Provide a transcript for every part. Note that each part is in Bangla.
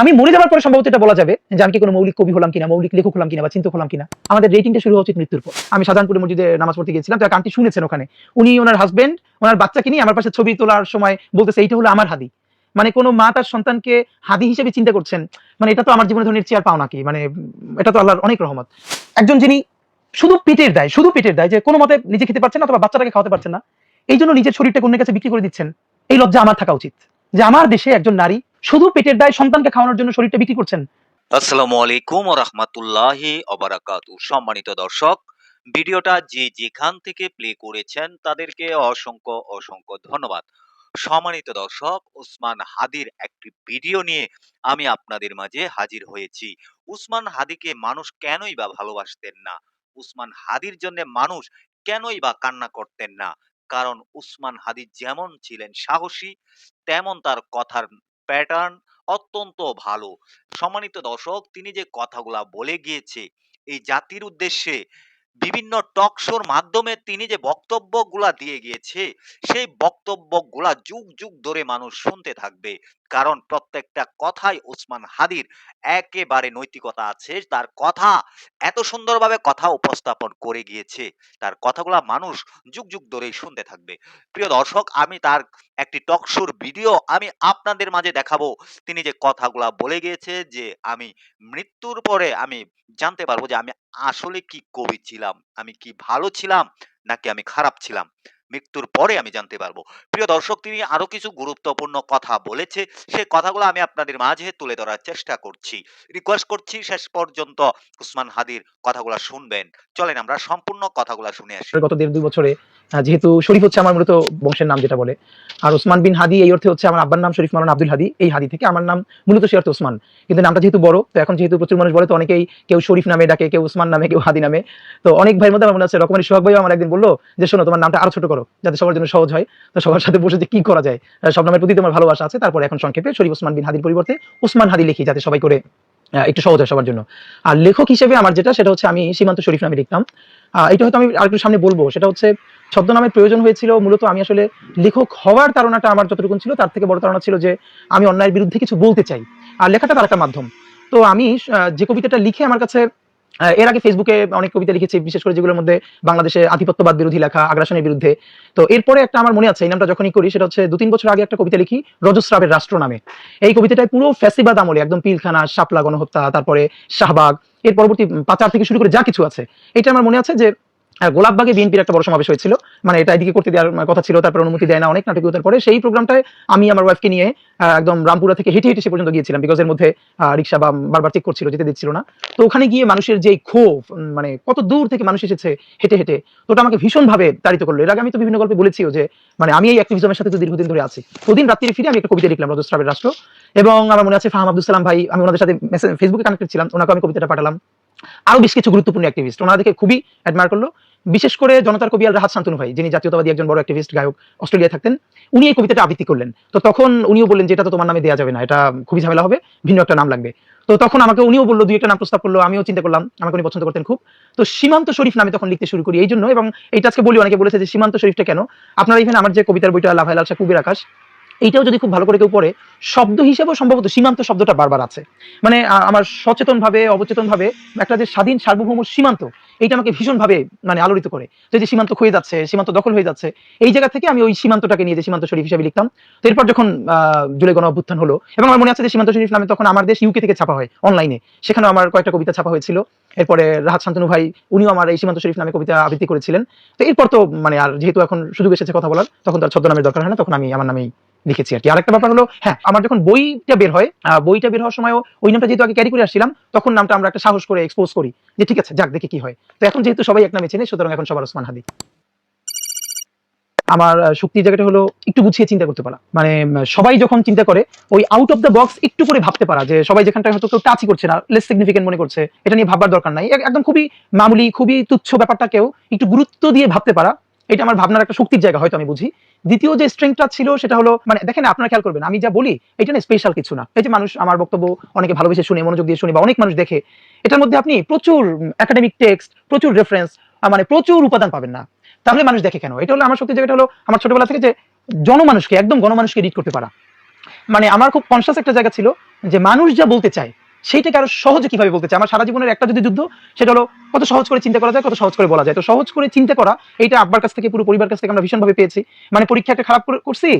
আমি মরে যাওয়ার পরে সম্ভবত এটা বলা যাবে যে আমি কি কোনো মৌলিক কবি হলাম কিনা, মৌলিক লেখক হলাম কিনা বা চিন্তক হলাম কিনা। আমাদের রেটিংটা শুরু উচিত মৃত্যুর পর। আমি সাধারণপুরে মসজিদে নামাজ পড়তে গিয়েছিলাম, তো আন্টি শুনেছেন ওখানে। উনি ওনার হাজবেন্ড ওনার বাচ্চাকে নিয়ে আমার পাশে ছবি তোলার সময় বলতেছে, এইটা হলো আমার হাদি। মানে কোনো মা তার সন্তানকে হাদি হিসেবে চিন্তা করছেন মানে এটা তো আমার জীবনে ধরনের চেয়ার পাও নাকি মানে এটা তো আল্লাহর অনেক রহমত। একজন যিনি শুধু পেটের দায়, শুধু পেটের দায়, যে কোনো মতে নিজে খেতে পারছেন অথবা বাচ্চাটাকে খাওয়াতে পারছেন না, এই জন্য নিজের শরীরটাকে অন্যের কাছে বিক্রি করে দিচ্ছেন। এই লজ্জা আমার থাকা উচিত। যে আমার দেশে একজন নারী শুধু পেটের দায় সন্তানকে খাওয়ানোর জন্য শরীরটা বিক্রি করছেন। আসসালামু আলাইকুম ও রহমতুল্লাহি সম্মানিত দর্শক, ভিডিওটা যে যেখান থেকে প্লে করেছেন তাদেরকে অসংখ্য অসংখ্য ধন্যবাদ। সম্মানিত দর্শক, উসমান হাদির একটি ভিডিও নিয়ে আমি আপনাদের মাঝে হাজির হয়েছি। উসমান হাদিকে মানুষ কেনই বা ভালোবাসতেন না? উসমান হাদির জন্য মানুষ কেনই বা কান্না করতেন না? কারণ উসমান হাদি যেমন ছিলেন সাহসী, তেমন তার কথার প্যাটার্ন অত্যন্ত ভালো। সম্মানিত দর্শক তিনি যে কথাগুলা বলে গিয়েছে এই জাতির উদ্দেশ্যে বিভিন্ন টক শোর মাধ্যমে তিনি যে বক্তব্যগুলা দিয়ে গিয়েছে, সেই বক্তব্যগুলা যুগ যুগ ধরে মানুষ শুনতে থাকবে। কারণ প্রত্যেকটা কথাই ওসমান হাদির একেবারে নৈতিকতা আছে। তার কথা এত সুন্দরভাবে কথা উপস্থাপন করে গিয়েছে। তার কথাগুলা মানুষ যুগ যুগ ধরেই শুনতে থাকবে। প্রিয় দর্শক, আমি তার একটি টক শোর ভিডিও আমি আপনাদের মাঝে দেখাবো। তিনি যে কথাগুলা বলে গিয়েছে যে, আমি মৃত্যুর পরে আমি জানতে পারব যে, আমি আসলে কি কবি ছিলাম? আমি কি ভালো ছিলাম? নাকি আমি খারাপ ছিলাম? মৃত্যুর পরে আমি জানতে পারব। প্রিয় দর্শক, তিনি আরও কিছু গুরুত্বপূর্ণ কথা বলেছে। সেই কথাগুলো আমি আপনাদের মাঝে তুলে ধরার চেষ্টা করছি। রিকোয়েস্ট করছি শেষ পর্যন্ত উসমান হাদির কথাগুলো শুনবেন। চলেন আমরা সম্পূর্ণ কথাগুলো শুনে আসি। গত দেড় দুই বছরে যেহেতু শরীফ হচ্ছে আমার মূলত বংশের নাম যেটা বলে। আর ওসমান বিন হাদি, এই অর্থে হচ্ছে আমার আব্বার নাম শরীফ মারান আব্দুল হাদি। এই হাদি থেকে আমার নাম মূলত সে অর্থে ওসমান। কিন্তু নামটা যেহেতু বড়, তো এখন যেহেতু প্রচুর মানুষ বলে, তো অনেকেই কেউ শরীফ নামে ডাকে, কেউ ওসমান নামে, কেউ হাদি নামে। তো অনেক ভাইয়ের মধ্যে আমার মনে আছে, রকমারি সোহাগ ভাইও আমার একদিন বলল যে, শোনো, তোমার নামটা আরও ছোট করো, যাতে সবার জন্য সহজ হয়। তো সবার সাথে বসে যে কি করা যায় সব নামের প্রতি তোমার ভালোবাসা আছে। তারপরে এখন সংক্ষেপে শরীফ ওসমান বিন হাদির পরিবর্তে ওসমান হাদি লিখি, যাতে সবাই করে একটু সহজ হয় সবার জন্য। আর লেখক হিসেবে আমার যেটা, সেটা হচ্ছে আমি সীমান্ত শরীফ নামে লিখতাম। এটা হয়তো আমি আরেকটু সামনে বলব। সেটা হচ্ছে ছদ্মনামের প্রয়োজন হয়েছিল, মূলত আমি আসলে লেখক হওয়ার তারণাটা আমার যতটুকু ছিল, তার থেকে বড় ধারণা ছিল যে আমি অন্যায়ের বিরুদ্ধে কিছু বলতে চাই। আর লেখাটা তার একটা মাধ্যম। তো আমি যে কবিতাটা লিখে আমার কাছে এর আগে ফেসবুকে অনেক কবিতা লিখেছি, বিশেষ করে যেগুলোর মধ্যে বাংলাদেশে আধিপত্যবাদ বিরোধী লেখা, আগ্রাসনের বিরুদ্ধে। তো এরপরে একটা আমার মনে আছে, এই নামটা যখনই করি, সেটা হচ্ছে দু তিন বছর আগে একটা কবিতা লিখি রজস্রাবের রাষ্ট্র নামে। এই কবিতাটায় পুরো ফ্যাসিবাদ আমলে, একদম পিলখানা, শাপলা গণহত্যা, তারপরে শাহবাগ, এর পরবর্তী পাচার থেকে শুরু করে যা কিছু আছে, এটা আমার মনে আছে যে আহ, গোলাপবাগে বিএনপির একটা বড় সমাবেশ হয়েছিল। মানে এটা এদিকে করতে দেওয়ার কথা ছিল তারপর অনুমতি দেয় না অনেক নাটকীয়তার পরে সেই প্রোগ্রামটায় আমি আমার ওয়াইফকে নিয়ে একদম রামপুরা থেকে হেঁটে হেঁটে সে পর্যন্ত গিয়েছিলাম বিকজ এর মধ্যে রিক্সা বা বারবার চেক করছিল যেতে দিচ্ছিল না। তো ওখানে গিয়ে মানুষের যে ক্ষোভ মানে কত দূর থেকে মানুষ এসেছে হেঁটে হেঁটে তো ওটা আমাকে ভীষণভাবে তাড়িত করল। এর আগে আমি তো বিভিন্ন গল্পে বলেছিও যে মানে আমি এই অ্যাক্টিভিজমের সাথে তো দীর্ঘদিন ধরে আছি। ওদিন রাত্রি ফিরে আমি একটা কবিতা লিখলাম রজস্রাবের রাষ্ট্র। এবং আমার মনে আছে ফাহাম আব্দুল সালাম ভাই আমি ওনাদের সাথে মেসেজ ফেসবুকে কানেক্টেড ছিলাম ওনাকে আমি কবিতাটা পাঠালাম। আরও বেশ কিছু গুরুত্বপূর্ণ অ্যাক্টিভিস্ট ওনাদেরকে খুবই অ্যাডমায়ার করল। বিশেষ করে জনতার কবি আল রাহাত শান্তনু ভাই, যিনি জাতীয়তাবাদী একজন বড় অ্যাক্টিভিস্ট গায়ক, অস্ট্রেলিয়ায় থাকতেন, উনি এই কবিতাটা আবৃত্তি করলেন। তো তখন উনিও বললেন যে, এটা তো তোমার নামে দেওয়া যাবে না, এটা খুবই ঝামেলা হবে, ভিন্ন একটা নাম লাগবে। তো তখন আমাকে উনিও বলল, দুই একটা নাম প্রস্তাব করল, আমিও চিন্তা করলাম, আমাকে উনি পছন্দ করতেন খুব। তো সীমান্ত শরীফ নামে তখন লিখতে শুরু করি, এই জন্য, এবং এইটা আজকে বলি, অনেকে বলেছে যে, সীমান্ত শরীফটা কেন? আপনারা এখানে আমার যে কবিতার বইটা লাভাই লালসা কুবের আকাশ এইটাও যদি খুব ভালো করে কেউ পড়ে, শব্দ হিসেবেও সম্ভবত সীমান্ত শব্দটা বারবার আছে। মানে আমার সচেতন ভাবে অবচেতন ভাবে একটা যে স্বাধীন সার্বভৌম সীমান্ত, এইটা আমাকে ভীষণ ভাবে মানে আলোড়িত করে। যে যে সীমান্ত হয়ে যাচ্ছে, সীমান্ত দখল হয়ে যাচ্ছে, এই জায়গা থেকে আমি ওই সীমান্তটাকে নিয়ে যে সীমান্ত শরীফ হিসেবে লিখতাম। তো এরপর যখন জুলাই গণ অভ্যুত্থান হলো, এবং আমার মনে আছে যে সীমান্ত শরীফ নামে তখন আমার দেশ ইউকে থেকে ছাপা হয় অনলাইনে সেখানে আমার কয়েকটা কবিতা ছাপা হয়েছিল। এরপরে রাহাত শান্তনু ভাই, উনিও আমার এই সীমান্ত শরীফ নামে কবিতা আবৃত্তি করেছিলেন। তো এরপর তো মানে আর যেহেতু এখন সুযোগ এসেছে কথা বলার, তখন তার ছদ্মনামের দরকার হয় না, তখন আমি আমার নামেই লিখেছি আর কি। আরেকটা ব্যাপার হলো হ্যাঁ আমার যখন বইটা বের হয় বইটা বের হওয়ার সময়ও ওই নামটা যেহেতু আগে ক্যারি করে আসছিলাম, তখন নামটা আমরা একটা সাহস করে এক্সপোজ করি যে ঠিক আছে, যাক, দেখি কি হয়। তো এখন যেহেতু সবাই এক নামে চেনে, সুতরাং এখন সবার ওসমান হাদি। আমার শক্তির জায়গাটা হলো একটু গুছিয়ে চিন্তা করতে পারা। মানে সবাই যখন চিন্তা করে, ওই আউট অফ দ্য বক্স একটু করে ভাবতে পারা যে সবাই যেখানটা হয়তো কেউ টাচই করছে না লেস সিগনিফিকেন্ট মনে করছে, এটা নিয়ে ভাববার দরকার নাই। একদম খুবই মামুলি, খুবই তুচ্ছ ব্যাপারটাকেও একটু গুরুত্ব দিয়ে ভাবতে পারা। এটা আমার ভাবনার একটা শক্তির জায়গা, হয়তো আমি বুঝি। দ্বিতীয় যে স্ট্রেংথটা ছিল সেটা হলো মানে দেখেন আপনারা খেয়াল করবেন, আমি যা বলি, এটা না স্পেশাল কিছু না। এই যে মানুষ, আমার বক্তব্য অনেকে ভালোবেসে শুনে, মনোযোগ দিয়ে শুনে বা অনেক মানুষ দেখে, এটার মধ্যে আপনি প্রচুর একাডেমিক টেক্সট প্রচুর রেফারেন্স মানে প্রচুর উপাদান পাবেন না। তাহলে মানুষ দেখে কেন? এটা হলো আমার শক্তির জায়গাটা হলো আমার ছোটবেলা থেকে যে, জনমানুষকে, একদম গণমানুষকে রিড করতে পারা। মানে আমার খুব কনসিয়াস একটা জায়গা ছিল যে, মানুষ যা বলতে চায় সেইটাকে আরও সহজে কীভাবে বলতে চায় আমার সারা জীবনের একটা যদি যুদ্ধ, সেটা হলো কত সহজ করে চিন্তা করা যায়, কত সহজ করে বলা যায়। তো সহজ করে চিন্তা করা এটা আব্বার কাছ থেকে, পুরো পরিবার কাছ থেকে আমরা ভীষণভাবে পেয়েছি। মানে পরীক্ষা একটা খারাপ করছি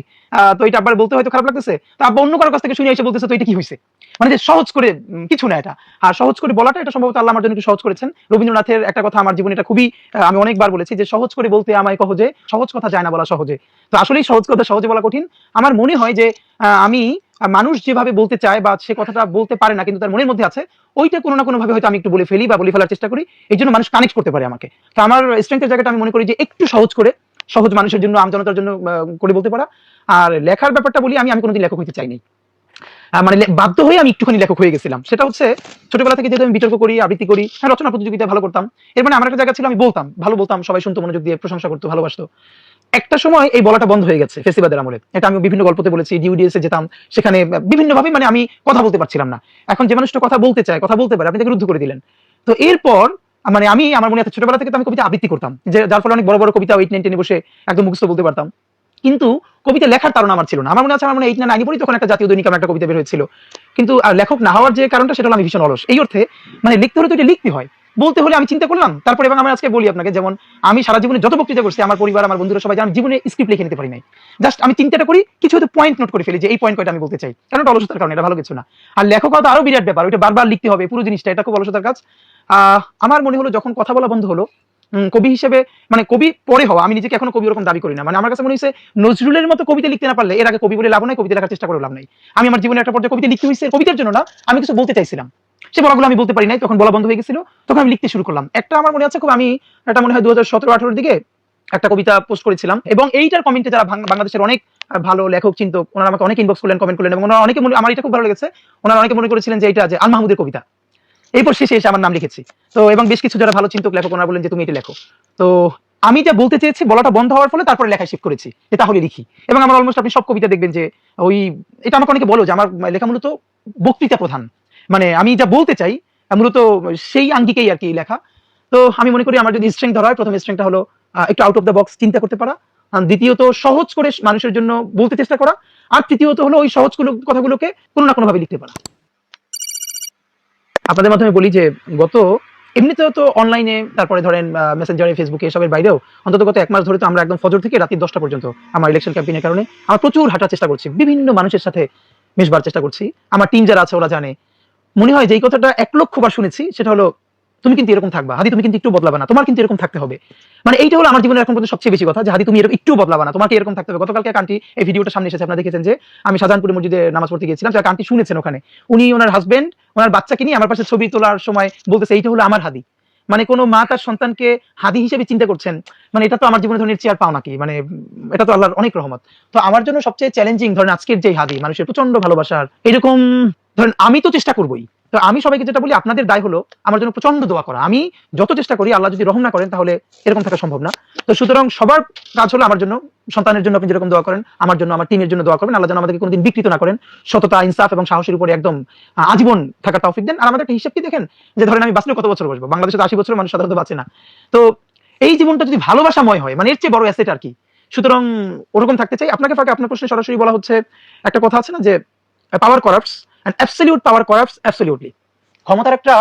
তো এটা আব্বার বলতে হয়তো খারাপ লাগতেছে। তো আব্বা অন্য কারও কাছ থেকে শুনে এসে বলতেছে, তো এটা কি হয়েছে? মানে যে সহজ করে কিছু না এটা। আর সহজ করে বলাটা, এটা সম্ভবত আল্লাহ আমার জন্য সহজ করেছেন। রবীন্দ্রনাথের একটা কথা আমার জীবনে এটা খুবই আমি অনেকবার বলেছি যে সহজ করে বলতে আমায় কহজে, সহজ কথা যায় না বলা সহজে। তো আসলেই সহজ কথা সহজে বলা কঠিন। আমার মনে হয় যে আমি মানুষ যেভাবে বলতে চায় বা সে কথাটা বলতে পারে না, কিন্তু তার মনের মধ্যে আছে, ওইটা কোনো না কোনো ভাবে হয়তো আমি একটু বলে ফেলি বা বলে ফেলার চেষ্টা করি, এই জন্য মানুষ কানেক্ট করতে পারে আমাকে। তো আমার স্ট্রেংথের জায়গাটা আমি মনে করি যে একটু সহজ করে, সহজ মানুষের জন্য আমজনতার জন্য করে বলতে পারা। আর লেখার ব্যাপারটা বলি, আমি আমি কোনোদিন লেখক হইতে চাইনি। মানে বাধ্য হয়ে আমি একটুখানি লেখক হয়ে গেছিলাম। সেটা হচ্ছে, ছোটবেলা থেকে যেহেতু আমি বিতর্ক করি, আবৃত্তি করি হ্যাঁ রচনা প্রতিযোগিতায় ভালো করতাম। এর মানে আমার একটা জায়গা ছিল, আমি বলতাম, ভালো বলতাম, সবাই শুনতো, মনোযোগ দিয়ে, প্রশংসা করতো, ভালোবাসতো। একটা সময় এই বলাটা বন্ধ হয়ে গেছে ফেসিবাদের আমলে। এটা আমি বিভিন্ন গল্পতে বলেছি ডিউডিএস এ যেতাম, সেখানে বিভিন্ন ভাবে মানে আমি কথা বলতে পারছিলাম না। এখন যে মানুষটা কথা বলতে চায়, কথা বলতে পারে, আপনি তাকে রুদ্ধ করে দিলেন। তো এরপর মানে আমি, আমার মনে আছে, ছোটবেলা থেকে আমি কবিতা আবৃত্তি করতাম, যে যার ফলে অনেক বড় বড় কবিতা এইট নাইন বসে একদম মুখস্থ বলতে পারতাম। কিন্তু কবিতা লেখার তারা আমার ছিল না। আমার মনে আছে, আমার মনে এইট না নাইনে পড়ি তখন একটা জাতীয় দৈনিক আমার একটা কবিতা বের হয়েছিল। কিন্তু লেখক না হওয়ার যে কারণটা, সেটা হলো আমি ভীষণ অলস। এই অর্থে মানে লিখতে হলে তো এটা লিখতে হয়। বলতে হলে আমি চিন্তা করলাম। তারপরে এবং আমি আজকে বলি আপনাকে, যেমন আমি সারা জীবনে যত বক্তৃতা করছি, আমার পরিবার, আমার বন্ধুরা সবাই আমি জীবনে স্ক্রিপ্ট লিখে নিতে পারি নাই। জাস্ট আমি চিন্তাটা করি, কিছু হয়তো পয়েন্ট নোট করে ফেলি যে এই পয়েন্ট কয়টা আমি বলতে চাই। কারণ এটা অলসতার কারণে, এটা ভালো কিছু না। আর লেখক আরও বিরাট ব্যাপার, ওইটা বারবার লিখতে হবে, পুরো জিনিসটা, এটা খুব অলসতার কাজ। আমার মনে হলো যখন কথা বলা বন্ধ হলো কবি হিসেবে মানে কবি পরে হওয়া, আমি নিজেকে এখনও কবি ওরকম দাবি করি না। মানে আমার কাছে মনে হয়েছে, নজরুলের মতো কবিতা লিখতে না পারলে এর আগে কবি বলে লাভ নাই, কবিতা লেখার চেষ্টা করে লাভ নাই। আমি আমার জীবনে একটা পর্যায়ে কবিতা লিখতে হয়েছে কবিতার জন্য না, আমি কিছু বলতে চাইছিলাম। সে বলাগুলো আমি বলতে পারি নাই, তখন বলা বন্ধ হয়ে গেছিল, তখন আমি লিখতে শুরু করলাম। একটা আমার মনে আছে খুব, আমি এটা মনে হয় দু হাজার দিকে একটা কবিতা পোস্ট করেছিলাম, এবং এইটার কমেন্টে যারা বাংলাদেশের অনেক ভালো লেখক চিন্ত ওনারা আমাকে অনেক ইনবক্স করলেন কমেন্ট করলেন, এবং ওনারা অনেকে আমার এটা খুব ভালো লেগেছে, ওনারা অনেকে মনে করেছিলেন যে এটা যে আল মাহমুদের কবিতা। এরপর শেষে এসে আমার নাম লিখেছি। তো, এবং বেশ কিছু যারা ভালো চিন্তক লেখক, ওনারা বললেন যে, তুমি এটা লেখো। তো, আমি যা বলতে চেয়েছি, বলাটা বন্ধ হওয়ার ফলে তারপরে লেখায় শিফট করেছি, যে তাহলে লিখি। এবং আমার অলমোস্ট আপনি সব কবিতা দেখবেন যে, ওই, এটা আমাকে অনেকে বলো যে, আমার লেখা মূলত বক্তৃতা প্রধান। মানে আমি যা বলতে চাই, মূলত সেই আঙ্গিকেই আর কি লেখা। তো, আমি মনে করি আমার যদি স্ট্রেংথ ধরা হয়, প্রথম স্ট্রেংথটা হলো একটু আউট অফ দ্য বক্স চিন্তা করতে পারা। দ্বিতীয়ত, সহজ করে মানুষের জন্য বলতে চেষ্টা করা। আর তৃতীয়ত হলো, ওই সহজগুলো কথাগুলোকে কোনো না কোনো ভাবে লিখতে পারা। আপনাদের মাধ্যমে বলি যে গত, এমনিতেও তো অনলাইনে তারপরে ধরেন মেসেঞ্জারে ফেসবুকে এসবের বাইরেও, অন্তত গত এক মাস ধরে তো আমরা একদম ফজর থেকে রাত্রি দশটা পর্যন্ত আমার ইলেকশন ক্যাম্পেইনের কারণে আমরা প্রচুর হাঁটার চেষ্টা করছি, বিভিন্ন মানুষের সাথে মিশবার চেষ্টা করছি। আমার টিম যারা আছে, ওরা জানে। মনে হয় যে এই কথাটা এক লক্ষ বার শুনেছি, সেটা হলো তুমি কিন্তু এরকম থাকবা। হাদি, তুমি কিন্তু একটু বদলাবে না। তোমার কিন্তু এরকম থাকতে হবে। মানে এইটা হলো আমার জীবনের এখন পর্যন্ত সবচেয়ে বেশি কথা যে, হাদি, তুমি এরকম একটু বদলাবা না। তোমাকে এরকম থাকতে হবে। গতকালকে এক আন্টি এই ভিডিওটা সামনে এসেছে। আপনারা দেখেছেন যে, আমি শাহজাহানপুরের মসজিদে নামাজ পড়তে গিয়েছিলাম। যাকে আন্টি শুনেছেন ওখানে। উনি ওনার হাজবেন্ড ওনার বাচ্চাকে নিয়ে আমার পাশে ছবি তোলার সময় বলতেছে, এইটা হলো আমার হাদি। মানে কোনো মা তার সন্তানকে হাদি হিসেবে চিন্তা করছেন। মানে এটা তো আমার জীবনে ধরনের চেয়ার পাও নাকি মানে এটা তো আল্লাহর অনেক রহমত। তো আমার জন্য সবচেয়ে চ্যালেঞ্জিং ধরেন আজকের যে হাদি, মানুষের প্রচণ্ড ভালোবাসার, এরকম ধরেন আমি তো চেষ্টা করবোই। তো আমি সবাইকে যেটা বলি, আপনাদের দায় হলো আমার জন্য প্রচণ্ড দোয়া করা। আমি যত চেষ্টা করি, আল্লাহ যদি রহম না করেন, তাহলে এরকম থাকা সম্ভব না। তো সুতরাং সবার কাজ হলো আমার জন্য, সন্তানের জন্য আপনি যেরকম দোয়া করেন, আমার জন্য, আমার টিমের জন্য দোয়া করবেন। আল্লাহ যেন আমাদেরকে কোনোদিন বিকৃত না করেন। সততা, ইনসাফ এবং সাহসের উপরে একদম আজীবন থাকার তৌফিক দেন। আর আমাদের একটা হিসাব কি দেখেন? যে ধরেন আমি বাঁচলে কত বছর বসবো? বাংলাদেশে তো আশি বছর মানুষ সাধারণত বাঁচে না। তো এই জীবনটা যদি ভালোবাসাময় হয় মানে এর চেয়ে বড় অ্যাসেট আর কি। সুতরাং ওরকম থাকতে চাই। আপনাকে ফাঁকে আপনার প্রশ্নে সরাসরি বলা হচ্ছে, একটা কথা আছে না যে power corrupts and absolute power corrupts absolutely ক্ষমতার একটা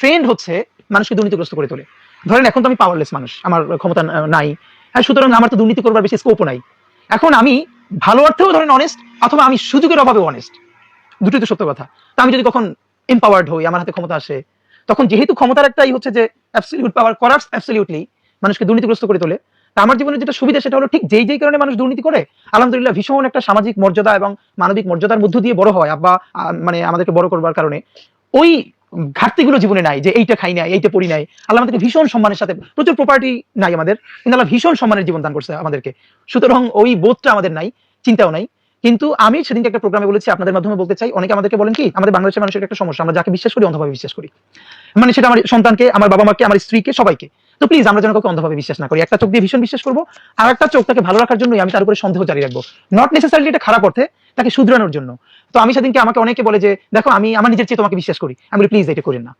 ট্রেন্ড হচ্ছে মানুষকে দুর্নীতিগ্রস্ত করে তোলে। ধরেন এখন তো আমি পাওয়ারলেস মানুষ, আমার ক্ষমতা নাই। হ্যাঁ সুতরাং আমার তো দুর্নীতি করবার বেশি স্কোপও নাই। এখন আমি ভালো অর্থেও ধরেন অনেস্ট অথবা আমি সুযোগের অভাবে অনেস্ট দুটোই তো সত্য কথা। তা আমি যদি কখন এম্পাওয়ার্ড হই, আমার হাতে ক্ষমতা আসে, তখন যেহেতু ক্ষমতার একটাই হচ্ছে যে অ্যাবসলিউট পাওয়ার করাপস অ্যাবসলিউটলি মানুষকে দুর্নীতিগ্রস্ত করে তোলে আমার জীবনে যেটা সুবিধা সেটা হলো ঠিক যেই যেই কারণে মানুষ দুর্নীতি করে, আলহামদুলিল্লাহ ভীষণ একটা সামাজিক মর্যাদা এবং মানবিক মর্যাদার মধ্য দিয়ে বড় হয় আব্বা মানে আমাদেরকে বড় করবার কারণে। ওই ঘাটতিগুলো জীবনে নাই যে এইটা খাই নাই, এইটা পড়ি নাই। আল্লাহ আমাদেরকে ভীষণ সম্মানের সাথে, প্রচুর প্রপার্টি নাই আমাদের। কিন্তু আল্লাহ ভীষণ সম্মানের জীবন দান করছে আমাদেরকে। সুতরাং ওই বোধটা আমাদের নাই, চিন্তাও নাই। কিন্তু আমি সেদিনকে একটা প্রোগ্রামে বলেছি, আপনাদের মাধ্যমে বলতে চাই। অনেকে আমাদেরকে বলেন কি, আমাদের বাংলাদেশের মানুষের একটা সমস্যা, আমরা যাকে বিশ্বাস করি, অন্ধভাবে বিশ্বাস করি। মানে সেটা আমার সন্তানকে, আমার বাবা মাকে আমার স্ত্রীকে, সবাইকে। তো প্লিজ আমরা যেন কাউকে অন্ধভাবে বিশ্বাস না করি। একটা চোখ দিয়ে ভীষণ বিশ্বাস করব, আর একটা চোখ তাকে ভালো রাখার জন্যই আমি তার উপরে সন্দেহ জারি রাখব। নট নেসেসারিলি এটা খারাপ অর্থে, তাকে শুধরানোর জন্য। তো আমি সেদিনকে আমাকে অনেকে বলে যে, দেখো, আমি আমার নিজের চেয়ে তোমাকে বিশ্বাস করি। আমি প্লিজ এটা করেন না।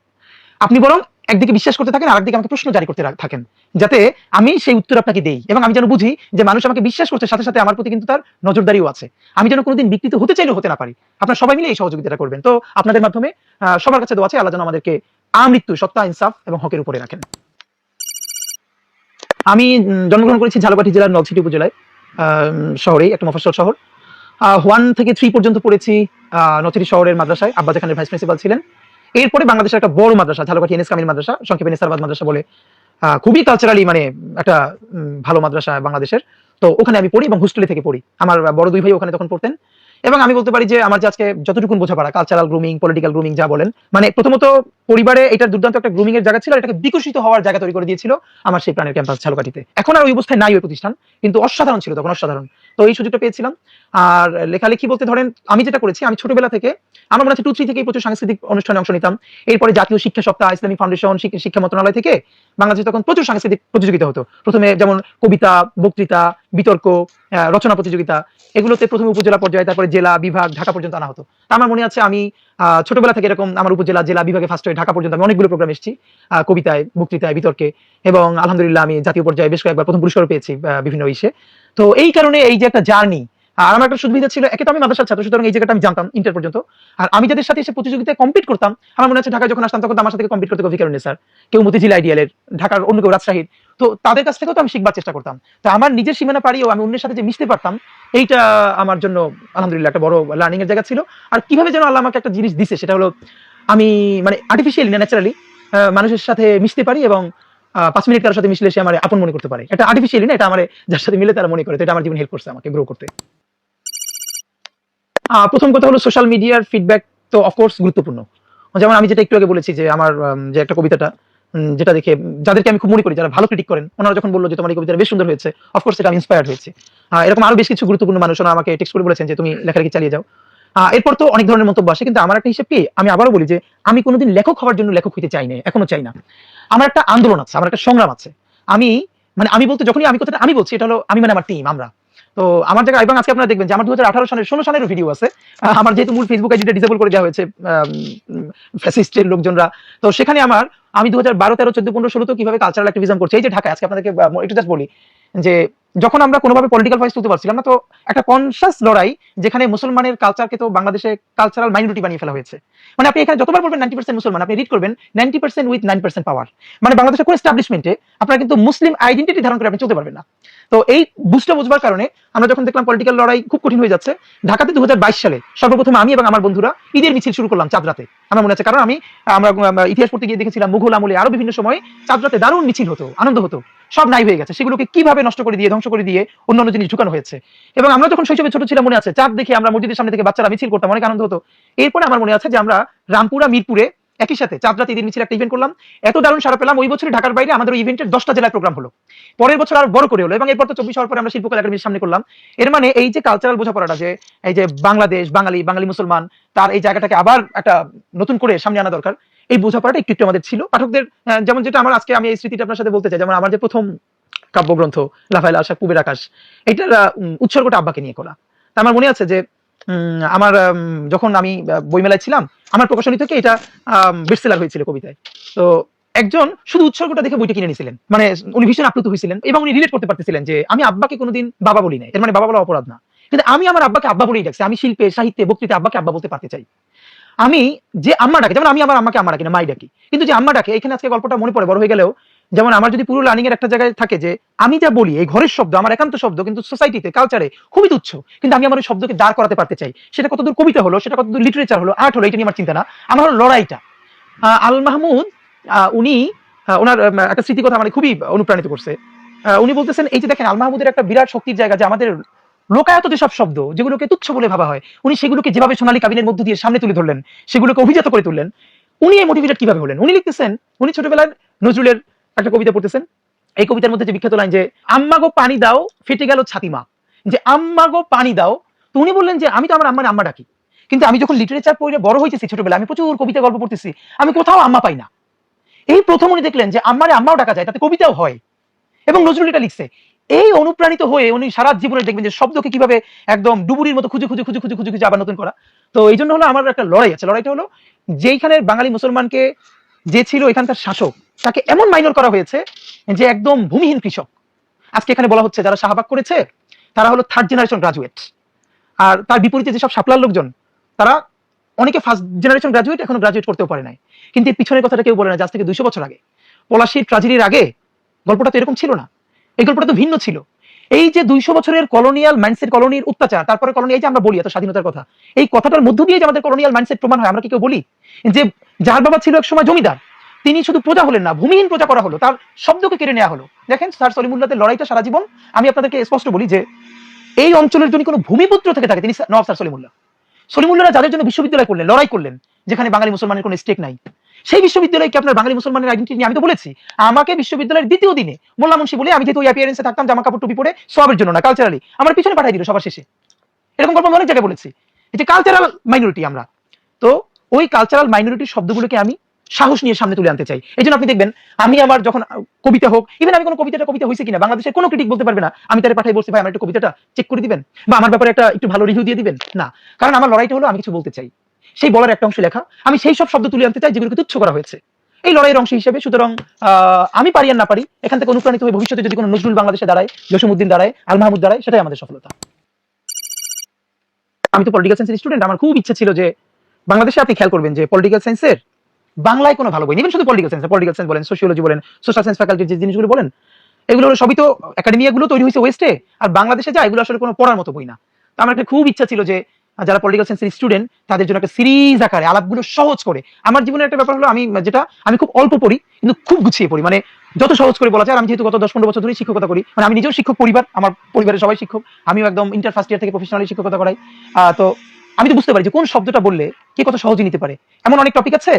আপনি বরং একদিকে বিশ্বাস করতে থাকেন, আরেকদিকে আমাকে প্রশ্ন জারি করতে থাকেন, যাতে আমি সেই উত্তর আপনাকে দেই। এবং আমি যেন বুঝি যে মানুষ আমাকে বিশ্বাস করছে, সাথে সাথে আমার প্রতি কিন্তু তার নজরদারিও আছে। আমি যেন কোনোদিন বিকৃত হতে চাইলেও হতে না পারি। আপনারা সবাই মিলে এই সহযোগিতাটা করবেন। তো আপনাদের মাধ্যমে সবার কাছে দোয়া আছে আল্লাহ যেন আমাদেরকে আমৃত্যু, সত্তা, ইনসাফ এবং হকের উপরে রাখেন। আমি জন্মগ্রহণ করেছি ঝালকাঠি জেলার নলছিটি উপজেলায় আহ, শহরেই একটা মফস্বল শহর। ওয়ান থেকে থ্রি পর্যন্ত পড়েছি নলছিটি শহরের মাদ্রাসায়। আব্বা যেখানে ভাইস প্রিন্সিপাল ছিলেন। এরপরে বাংলাদেশের একটা বড় মাদ্রাসা ঝালকাঠি এনএস কামিল মাদ্রাসা সংক্ষেপে নেসারবাদ মাদ্রাসা বলে খুবই কালচারালি মানে একটা ভালো মাদ্রাসা বাংলাদেশের। তো ওখানে আমি পড়ি এবং হোস্টেলে থেকে পড়ি। আমার বড় দুই ভাই ওখানে তখন পড়তেন। এবং আমি বলতে পারি যে আমার যে আজকে যতটুকু বোঝাপড়া কালচারাল গ্রুমিং পলিটিক্যাল গ্রুমিং যা বলেন মানে প্রথমত পরিবারে এটার দুর্দান্ত একটা গ্রুমিং এর জায়গা ছিল এটাকে বিকশিত হওয়ার জায়গা তৈরি করে দিয়েছিল আমার সেই প্রাণের ক্যাম্পাস ঝালকাঠিতে। এখন আর ওই অবস্থায় নাই ওই প্রতিষ্ঠান, কিন্তু অসাধারণ ছিল তখন, অসাধারণ। তো এই সুযোগটা পেয়েছিলাম। আর লেখালেখি বলতে ধরেন, আমি যেটা করেছি, আমি ছোটবেলা থেকে, আমার মনে হচ্ছে টু থ্রি থেকে প্রচুর সাংস্কৃতিক অনুষ্ঠানে অংশ নিতাম। এরপরে জাতীয় শিক্ষা সপ্তাহ ইসলামিক ফাউন্ডেশন শিক্ষা মন্ত্রণালয় থেকে বাংলাদেশে তখন প্রচুর সাংস্কৃতিক প্রতিযোগিতা হতো। প্রথমে যেমন কবিতা, বক্তৃতা, বিতর্ক রচনা প্রতিযোগিতা এগুলোতে প্রথমে উপজেলা পর্যায়ে, তারপরে জেলা, বিভাগ, ঢাকা পর্যন্ত আনা হতো। আমার মনে আছে, আমি ছোটবেলা থেকে এরকম আমার উপজেলা, জেলা, বিভাগে ফার্স্ট হয়ে ঢাকা পর্যন্ত আমি অনেকগুলো প্রোগ্রাম এসেছি কবিতায়, বক্তৃতায়, বিতর্কে এবং আলহামদুলিল্লাহ আমি জাতীয় পর্যায়ে বেশ কয়েকবার প্রথম পুরস্কার পেয়েছি বিভিন্ন ইসে। তো এই কারণে এই যে একটা জার্নি আর আমার একটা সুবিধা ছিল, একে তো আমি মাদ্রাসার ছাত্র, সুতরাং এই জায়গাটা আমি জানতাম ইন্টার পর্যন্ত। আর আমি যাদের সাথে এসে প্রতিযোগিতায় কম্পিট করতাম, আমার মনে হচ্ছে ঢাকায় যখন আসতাম, তখন আমার সাথে কম্পিট করতে কফি কারণে, স্যার। কেউ মতিঝিল আইডিয়ালের ঢাকার অন্য কেউ রাজশাহীর। তো তাদের কাছ থেকেও তো আমি শিখবার চেষ্টা করতাম। তো আমার নিজের সীমানা পাড়িয়েও আমি অন্যের সাথে যে মিশতে পারতাম, এইটা আমার জন্য আলহামদুলিল্লাহ একটা বড় লার্নিং এর জায়গা ছিল। আর কীভাবে যেন আল্লাহ আমাকে একটা জিনিস দিছে, সেটা হলো আমি মানে আর্টিফিশিয়ালি না ন্যাচারালি মানুষের সাথে মিশতে পারি এবং পাঁচ মিনিট কারোর সাথে মিশলে সে আমার আপন মনে করতে পারে। এটা আর্টিফিশিয়ালি না, এটা আমার যার সাথে মিলে তারা মনে করে এটা আমার জীবন হেল্প করছে আমাকে গ্রো করতে। প্রথম কথা হলো সোশ্যাল মিডিয়ার ফিডব্যাক তো অফকোর্স গুরুত্বপূর্ণ। যেমন আমি যেটা একটু আগে বলেছি যে আমার যে একটা কবিতাটা যেটা দেখে যাদেরকে আমি খুব মনে করি, যারা ভালো ক্রিটিক করেন, ওনারা যখন বলল যে তোমার এই কবিতাটা বেশ সুন্দর হয়েছে অফকোর্স এটা আমি ইন্সপায়ার্ড হয়েছে। এরকম আরও বেশ কিছু গুরুত্বপূর্ণ মানুষ ওনারা আমাকে টেক্সট করে বলেছেন যে তুমি লেখালেখি চালিয়ে যাও। এরপর তো অনেক ধরনের মন্তব্য আসে, কিন্তু আমার একটা হিসেব আমি আবারও বলি যে আমি কোনোদিন লেখক হওয়ার জন্য লেখক হইতে চাই না এখনও চাই না। আমার একটা আন্দোলন আছে, আমার একটা সংগ্রাম আছে। আমি মানে আমি বলতে যখনই আমি কথাটা আমি বলছি, এটা হলো আমি মানে আমার টিম আমরা। তো আমার জায়গায়, এবং আজকে আপনারা দেখবেন যে আমার দু হাজার আঠারো সালের, ষোলো সালের ভিডিও আছে। আমার যেহেতু মূল ফেসবুক আইডিটা ডিসেবল করে দেওয়া হয়েছে ফ্যাসিস্টের লোকজনরা। তো সেখানে আমার, আমি দু হাজার বারো, তেরো, চোদ্দ, পনেরো, ষোলো তো কীভাবে কালচারাল অ্যাক্টিভিজম করছি, এই যে ঢাকায়, আজকে আপনাদেরকে একটু জাস্ট বলি যে যখন আমরা কোনোভাবে পলিটিক্যাল ভয়েস তুলতে পারছিলাম না, তো একটা কনসাস লড়াই যেখানে মুসলমানের কালচারকে তো বাংলাদেশে কালচারাল মাইনরিটি বানিয়ে ফেলা হয়েছে। মানে আপনি এখানে যতবার বলবেন নাইনটি পার্সেন্ট মুসলমান, আপনি রিড করবেন ninety percent with nine percent power মানে বাংলাদেশের কোন এস্টাবলিশমেন্টে আপনার কিন্তু মুসলিম আইডেন্টিটি ধারণ করে আপনি চলতে পারবেন না। তো এই বুঝটা বুঝবার কারণে আমরা যখন দেখলাম পলিটিক্যাল লড়াই খুব কঠিন হয়ে যাচ্ছে, ঢাকাতে দু হাজার বাইশ সালে সর্বপ্রথম আমি এবং আমার বন্ধুরা ঈদের মিছিল শুরু করলাম চাঁদ রাতে আমার মনে আছে, কারণ আমি, আমরা ইতিহাস পড়তে গিয়ে দেখেছিলাম মুঘল আমলে আরও বিভিন্ন সময় চাঁদ রাতে দারুণ মিছিল হতো, আনন্দ হতো, সব নাই হয়ে গেছে। সেগুলোকে কীভাবে নষ্ট করে দিয়ে ধ্বংস করে দিয়ে অন্যান্য জিনিস ঢুকানো হয়েছে। এবং আমরা যখন শৈশবে ছোট ছিলাম, মনে আছে? চাঁদ দেখে আমরা মসজিদের সামনে থেকে বাচ্চারা মিছিল করতাম, অনেক আনন্দ হতো। এরপরে আমার মনে আছে যে আমরা রামপুরা, মিরপুরে একই সাথে চাঁদ রাতে ঈদের মিছিল একটা ইভেন্ট করলাম। এত দারুণ সারা পেলাম। ওই বছর ঢাকার বাইরে আমাদের ইভেন্টের দশটা জেলায় প্রোগ্রাম হলো। পরের বছর আর বড় করে হলো এবং এরপর তো চব্বিশ হওয়ার পরে আমরা শিল্পকলা একাডেমির সামনে করলাম। এর মানে এই যে কালচারাল বোঝাপড়াটা যে, এই যে বাংলাদেশ, বাঙালি বাঙালি মুসলমান, তার এই জায়গাটাকে আবার একটা নতুন করে সামনে আনা দরকার। এই বোঝাপড়াটা একটু একটু আমাদের ছিল। পাঠকদের যেমন যেটা আমার আজকে আমি এই স্মৃতিটা আপনার সাথে বলতে চাই, যেমন আমার যে প্রথম কাব্যগ্রন্থ লাফাইল আশা কুবের আকাশ। এটার উৎসর্গটা আব্বাকে নিয়ে করা। তা আমার মনে আছে যে আমার যখন আমি বইমেলায় ছিলাম, আমার প্রকাশনী থেকে এটা বেস্টসেলার হয়েছিল কবিতায়। তো একজন শুধু উৎসর্গটা দেখে বইটা কিনে নিয়েছিলেন। মানে উনি ভীষণ আপ্লুত হয়েছিলেন এবং উনি রিলেট করতে পারতেছিলেন যে, আমি আব্বাকে কোনোদিন বাবা বলি নাই। এর মানে বাবা বলা অপরাধ না। কিন্তু আমি আমার আব্বাকে আব্বা বলেই ডাকছি। আমি শিল্পে, সাহিত্যে বক্তৃতা আব্বাকে আব্বা বলতে পারতে চাই। আমি যে আম্মা ডাকে, যেমন আমি আমার আম্মাকে আম্মা ডাকি না, মাই ডাকি। কিন্তু যে আম্মা ডাকে, এখানে আজকে গল্পটা মনে পড়ে, বড় হয়ে গেলেও যেমন আমার যদি পুরো লার্নিং এর একটা জায়গায় থাকে যে আমি যা বলি, এই ঘরের শব্দ, আমার একান্ত শব্দ, কিন্তু সোসাইটিতে কালচারে খুবই তুচ্ছ, কিন্তু আমি আমার ওই শব্দকে দাঁড় করাতে পারতে চাই। সেটা কতদূর কবিতা হলো, সেটা কতদূর লিটারেচার হলো আর্ট হলো, এটা নিয়ে আমার চিন্তা না। আমার হলো লড়াইটা। আল মাহমুদ উনি ওনার একটা স্মৃতি কথা মানে খুবই অনুপ্রাণিত করছে। উনি বলতেছেন, এই যে দেখেন আল মাহমুদের একটা বিরাট শক্তির জায়গা যে আমাদের লোকায়ত যেসব শব্দ, যেগুলোকে তুচ্ছ বলে ভাবা হয়, উনি সেগুলোকে যেভাবে সোনালী কাবিনের মধ্য দিয়ে সামনে তুলে ধরলেন, সেগুলোকে অভিজাত করে তুললেন, উনি এই মোটিভেটেড কীভাবে হলেন? উনি লিখতেছেন, উনি ছোটবেলায় নজরুলের একটা কবিতা পড়তেছেন? এই কবিতার মধ্যে যে বিখ্যাত লাইন যে আম্মা গো পানি দাও ফেটে গেল ছাতিমা। যে আম্মা গো পানি দাও তো উনি বললেন যে, আমি তো আমার আম্মার আম্মা ডাকি। কিন্তু আমি যখন লিটারেচার পড়ে বড় হয়েছি ছোটবেলায়, আমি প্রচুর কবিতা গল্প পড়তেছি, আমি কোথাও আম্মা পাই না। এই প্রথম উনি দেখলেন যে, আম্মারে আম্মাও ডাকা যায়, তাতে কবিতাও হয়। এবং নজরুল এটা লিখছে, এই অনুপ্রাণিত হয়ে উনি সারা জীবনে দেখবেন যে, শব্দকে কীভাবে একদম ডুবুরির মতো খুঁজে খুঁজে খুঁজে খুঁজে খুঁজে খুঁজে আবার নতুন করা। তো এই জন্য হলো আমার একটা লড়াই আছে। লড়াইটা হলো যেইখানে বাঙালি মুসলমানকে যে ছিল এখানকার শাসক তাকে এমন মাইনর করা হয়েছে যে একদম ভূমিহীন কৃষক। আজকে এখানে বলা হচ্ছে যারা শাহবাগ করেছে, তারা হলো থার্ড জেনারেশন গ্রাজুয়েট আর তার বিপরীতে যেসব সাপলার লোকজন, তারা অনেকে ফার্স্ট জেনারেশন গ্রাজুয়েট এখনও গ্রাজুয়েট করতেও পারে নাই। কিন্তু এর পিছনের কথাটা কেউ বলে না আজ থেকে দুইশো বছর আগে। পলাশির ট্রাজেডির আগে গল্পটা তো এরকম ছিল না। এই গল্পটা তো ভিন্ন ছিল। এই যে দুইশো বছরের কলোনিয়াল মাইন্ডসেট কলোনির অত্যাচার, তারপরে কলোনি এই যে আমরা বলি এত স্বাধীনতার কথা, এই কথাটার মধ্য দিয়ে যে আমাদের কলোনিয়াল মাইন্ডসেট প্রমাণ হয়, আমরা কি কেউ বলি? যে যার বাবা ছিল এক সময় জমিদার তিনি শুধু প্রজা হলেন না, ভূমিহীন প্রজা করা হলো, তার শব্দকে কেড়ে নেওয়া হলো। দেখেন, স্যার সলিমুল্লাদের লড়াইটা সারা জীবন। আমি আপনাদেরকে স্পষ্ট বলি যে, এই অঞ্চলের যদি কোনো ভূমিপুত্র থেকে থাকে, তিনি নবাব স্যার সলিমুল্লাহ। সলিমুল্লাহরা যাদের জন্য বিশ্ববিদ্যালয় করলেন, লড়াই করলেন, যেখানে বাঙালি মুসলমানের কোনো স্টেক নাই, সেই বিশ্ববিদ্যালয়কে আপনার বাঙালি মুসলমানের আইডেন্টি নিয়ে আমি তো বলেছি? আমাকে বিশ্ববিদ্যালয়ের দ্বিতীয় দিনে মোল্লা মুন্সি বলে আমি যেহেতু ওই অ্যাপিয়ারেন্সে থাকতাম জামা কাপড় টুপি পরে সবের জন্য না কালচারালি আমার পিছনে পাঠাই দিল সবার শেষে। এরকম গল্প আমি অনেক জায়গায় বলেছি। যে কালচারাল মাইনরিটি আমরা, তো ওই কালচারাল মাইনরিটির শব্দগুলোকে আমি সাহস নিয়ে সামনে তুলে আনতে চাই। এই আপনি দেখবেন, আমি আমার যখন কবিতা হোক ইভেন আমি কোনো কবিতাটা কবিতা হয়েছে কিনা, বাংলাদেশের কোনো ক্রিটিক বলতে পারবে না। আমি তারে পাঠাই বলছি, ভাই, আমার একটু কবিতাটা চেক করে দিবেন? বা আমার ব্যাপারে একটা একটু ভালো রিভিউ দিয়ে দিবেন? না। কারণ আমার লড়াইটা হলো আমি কিছু বলতে চাই। সেই বলার একটা অংশ লেখা, আমি সেই সব শব্দ তুলে আনতে চাই যেগুলোকে তুচ্ছ করা হয়েছে। এই লড়াইয়ের অংশ হিসেবে সুতরাং আমি পারি আর না পারি, এখান থেকে অনুপ্রাণিত হয়ে ভবিষ্যতে যদি কোনো নজরুল বাংলাদেশে দাঁড়ায় জসিমুদ্দিন দাঁড়ায়, আল মাহমুদ দাঁড়ায়, সেটাই আমাদের সফলতা। আমি তো পলিটিক্যাল সায়েন্সের স্টুডেন্ট আমার খুব ইচ্ছা ছিল যে বাংলাদেশে আপনি খেয়াল করবেন যে পলিটিক্যাল সায়েন্সের বাংলায় কোনো ভালো বই নেই। শুধু পলিটিক্যাল সায়েন্স পলিটিক্যাল সায়েন্স বলেন সোশিয়োলজি বলেন সোশ্যাল সায়েন্স ফ্যাকাল্টির যে জিনিসগুলো বলেন, এগুলো সবই তো একাডেমিয়াগুলো তৈরি হয়েছে ওয়েস্টে আর বাংলাদেশে যা, এগুলো আসলে কোনো পড়ার মতো বই না। তো আমার একটা খুব ইচ্ছা ছিল যে, যারা পলিটিক্যাল সায়েন্সের স্টুডেন্ট তাদের জন্য একটা সিরিজ আকারে, আলাপগুলো সহজ করে। আমার জীবনের একটা ব্যাপার হলো, আমি যেটা, আমি খুব অল্প পড়ি, কিন্তু খুব গুছিয়ে পড়ি। মানে যত সহজ করে বলা যায় আমি যেহেতু গত দশ পনেরো বছর ধরে শিক্ষকতা করি মানে আমি নিজেও শিক্ষক পরিবার, আমার পরিবারের সবাই শিক্ষক, আমিও একদম ইন্টার ফার্স্ট ইয়ার থেকে প্রফেশনালি শিক্ষকতা করাই। তো আমি তো বুঝতে পারি যে কোন শব্দটা বললে কে কত সহজে নিতে পারে। এমন অনেক টপিক আছে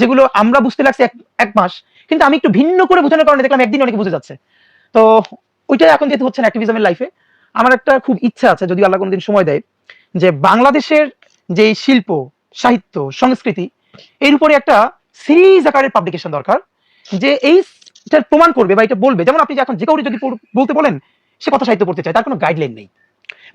যেগুলো আমরা বুঝতে লাগছে এক মাস, কিন্তু আমি একটু ভিন্ন করে বোঝানোর কারণে দেখলাম একদিন অনেকে বুঝে যাচ্ছে। তো ওইটা এখন যেহেতু হচ্ছে অ্যাক্টিভিজমের লাইফে আমার একটা খুব ইচ্ছা আছে, যদি আল্লাহ কোনোদিন সময় দেয়, যে বাংলাদেশের যে শিল্প, সাহিত্য, সংস্কৃতি, এর উপরে একটা সিরিজ আকারের পাবলিকেশন দরকার, যে এইটার প্রমাণ করবে বা এটা বলবে। যেমন আপনি এখন যে কাউকে যদি বলতে বলেন, সে কথা সাহিত্য পড়তে চায়, তার কোনো গাইডলাইন নেই।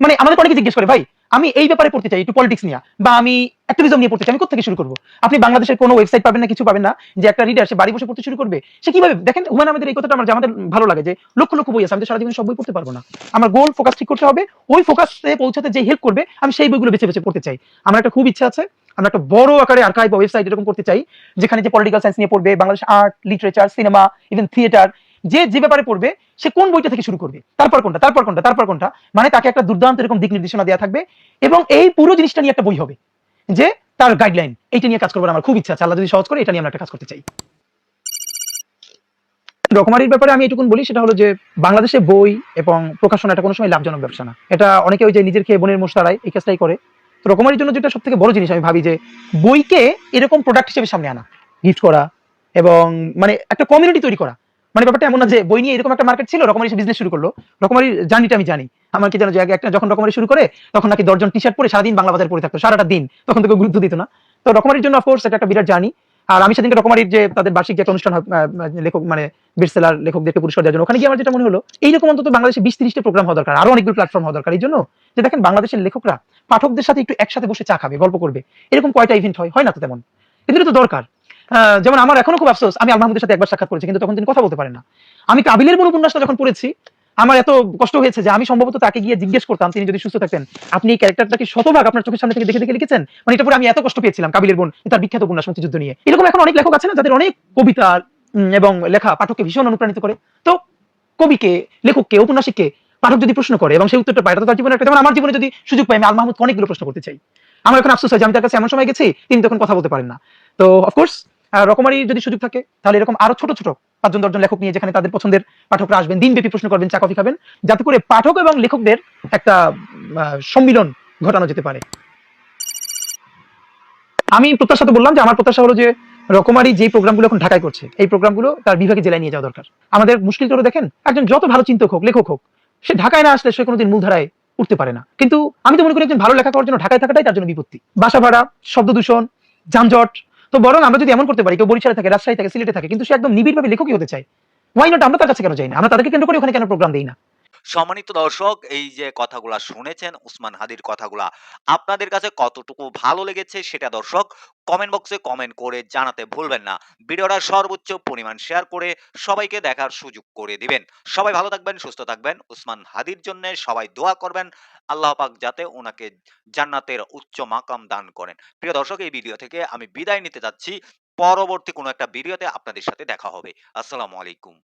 মানে আমাদের অনেকে জিজ্ঞেস করে, ভাই, আমি এই ব্যাপারে পড়তে চাই, একটু পলিটিক্স নিয়ে। বা আমি অ্যাক্টিভিজম নিয়ে পড়তে চাই, আমি কোথেকে শুরু করব? আপনি বাংলাদেশের কোনো ওয়েবসাইট পাবেন না, কিছু পাবেন না, যে একটা রিডার সে বাড়ি বসে পড়তে শুরু করবে? সে কীভাবে, দেখেন হুমায়ুন আমাদের এই কথাটা আমার আমাদের ভালো লাগে যে লক্ষ লক্ষ বই আছে, আমি তো সারা সব বই পড়তে পারব না। আমার গোল ফোকাস ঠিক করতে হবে, ওই ফোকাসে পৌঁছাতে যে হেল্প করবে, আমি সেই বইগুলো বেছে বেছে পড়তে চাই। আমার একটা খুব ইচ্ছা আছে, আমরা একটা বড় আকারে আর্কাইভ ওয়েবসাইট এরকম করতে চাই, যেখানে যে পলিটিক্যাল সায়েন্স নিয়ে পড়বে, Bangladesh art literature cinema even theatre যে যে ব্যাপারে পড়বে, সে কোন বইটা থেকে শুরু করবে? তারপর কোনটা? তারপর কোনটা? তারপর কোনটা? মানে তাকে একটা দুর্দান্ত এরকম দিক নির্দেশনা দেওয়া থাকবে এবং এই পুরো জিনিসটা নিয়ে একটা বই হবে, যে তার গাইডলাইন এইটা নিয়ে কাজ করবার আমার খুব ইচ্ছা আছে। আল্লাহ যদি সহজ করে, এটা নিয়ে আমরা একটা কাজ করতে চাই। রকমারির ব্যাপারে আমি এটুকুন বলি, সেটা হলো যে বাংলাদেশে বই এবং প্রকাশনা এটা কোনো সময় লাভজনক ব্যবসা না। এটা অনেকে ওই যে নিজের খেয়ে বোনের মোশতারায় এই কাজটাই করে। তো রকমারির জন্য যেটা সব থেকে বড় জিনিস আমি ভাবি যে বইকে এরকম প্রোডাক্ট হিসেবে সামনে আনা গিফট করা এবং মানে একটা কমিউনিটি তৈরি করা। মানে ব্যাপারটা এমন না যে বই নিয়ে এরকম একটা মার্কেট ছিল, রকমারি বিজনেস শুরু করল। রকমারি জার্নিটা আমি জানি। আমার কি জানো যে একটা যখন রকমারি শুরু করে, তখন নাকি দশজন টি শার্ট পরে সারাদিন বাংলা বাজার পরে থাকতো, সারাটা দিন, তখন থেকে গুরুত্ব দিত না। তো রকমারির জন্য অফকোর্স এটা একটা বিরাট জার্নি আর আমি সেদিনকে রকমারির যে তাদের বার্ষিক যে একটা অনুষ্ঠান লেখক মানে বেস্টসেলার লেখকদেরকে পুরস্কার দেওয়ার জন্য, ওখানে গিয়ে আমার যেটা মনে হলো, এইরকম অন্তত বাংলাদেশে বিশ তিরিশটা প্রোগ্রাম হওয়া দরকার, আরও অনেকগুলো প্ল্যাটফর্ম হওয়া দরকার। এই জন্য যে দেখেন, বাংলাদেশের লেখকরা পাঠকদের সাথে একটু একসাথে বসে চা খাবে, গল্প করবে। এরকম কয়টা ইভেন্ট হয়? হয় না তো তেমন। কিন্তু তো দরকার। যেমন আমার এখনও খুব আফসোস, আমি আল মাহমুদের সাথে একবার সাক্ষাৎ করেছি, কিন্তু তখন তিনি কথা বলতে পারেন না। আমি কাবিলের মূল উপন্যাসটা যখন পড়েছি, আমার এত কষ্ট হয়েছে যে আমি সম্ভবত তাকে গিয়ে জিজ্ঞেস করতাম, তিনি যদি সুস্থ থাকতেন, আপনি এই ক্যারেক্টারটা কি শতভাগ আপনার চোখের সামনে থেকে দেখে দেখে লিখেছেন? মানে এটা পরে আমি এত কষ্ট পেয়েছিলাম কাবিলের বোন, তার বিখ্যাত উপন্যাস মুক্তিযুদ্ধ নিয়ে। এরকম এখন অনেক লেখক আছে না, যাদের অনেক কবিতা এবং লেখা পাঠককে ভীষণ অনুপ্রাণিত করে। তো কবিকে, লেখককে ঔপন্যাসিককে পাঠক যদি প্রশ্ন করে, এবং সেই উত্তরটা পায় তার জীবনে একটা যেমন আমার জীবনে যদি সুযোগ পাই, আমি আল মাহমুদ অনেকগুলো প্রশ্ন করতে চাই। আমার এখন আফসোস হয় যে আমি তার কাছে এমন সময় গেছি, তিনি তখন কথা বলতে পারেন না। তো অফকোর্স রকমারি যদি সুযোগ থাকে, তাহলে এরকম আরও ছোট ছোট পাঁচজন, দশজন লেখক নিয়ে যেখানে তাদের পছন্দের পাঠকরা আসবেন, দিনব্যাপী প্রশ্ন করবেন, চা, কফি খাবেন, যাতে করে পাঠক এবং লেখকদের একটা সম্মিলন ঘটানো যেতে পারে। আমি প্রত্যাশা তো বললাম যে, আমার প্রত্যাশা হলো যে, রকমারি যে প্রোগ্রামগুলো এখন ঢাকায় করছে, এই প্রোগ্রামগুলো তার বিভাগে জেলায় নিয়ে যাওয়া দরকার। আমাদের মুশকিল তো দেখেন, একজন যত ভালো চিন্তক হোক, লেখক হোক, সে ঢাকায় না আসলে সে কোনোদিন মূলধারায় উঠতে পারে না। কিন্তু আমি তো মনে করি একজন ভালো লেখা করার জন্য ঢাকায় থাকাটাই তার জন্য বিপত্তি। বাসা ভাড়া, শব্দ দূষণ, যানজট তো বরং আমরা যদি এমন করতে পারি, কেউ বরিশালে থাকে, রাজশাহী থাকে, সিলেটে থাকে, কিন্তু সে একদম নিবিড়ভাবে লেখকই হতে চায়। ওয়াই নট আমরা তার কাছে কেন যাই না? আমরা তাদেরকে কেন্দ্র করে ওখানে কেন প্রোগ্রাম দিই না? সম্মানিত দর্শক, এই যে কথাগুলা শুনেছেন, উসমান হাদির কথাগুলা, আপনাদের কাছে কতটুকু ভালো লেগেছে সেটা দর্শক কমেন্ট বক্সে কমেন্ট করে জানাতে ভুলবেন না। ভিডিওটা সর্বোচ্চ পরিমাণ শেয়ার করে সবাইকে দেখার সুযোগ করে দিবেন। সবাই ভালো থাকবেন, সুস্থ থাকবেন। উসমান হাদির জন্য সবাই দোয়া করবেন। আল্লাহ পাক যাতে ওনাকে জান্নাতের উচ্চ মাকাম দান করেন। প্রিয় দর্শক, এই ভিডিও থেকে আমি বিদায় নিতে যাচ্ছি। পরবর্তী কোনো একটা ভিডিওতে আপনাদের সাথে দেখা হবে। আসসালামু আলাইকুম।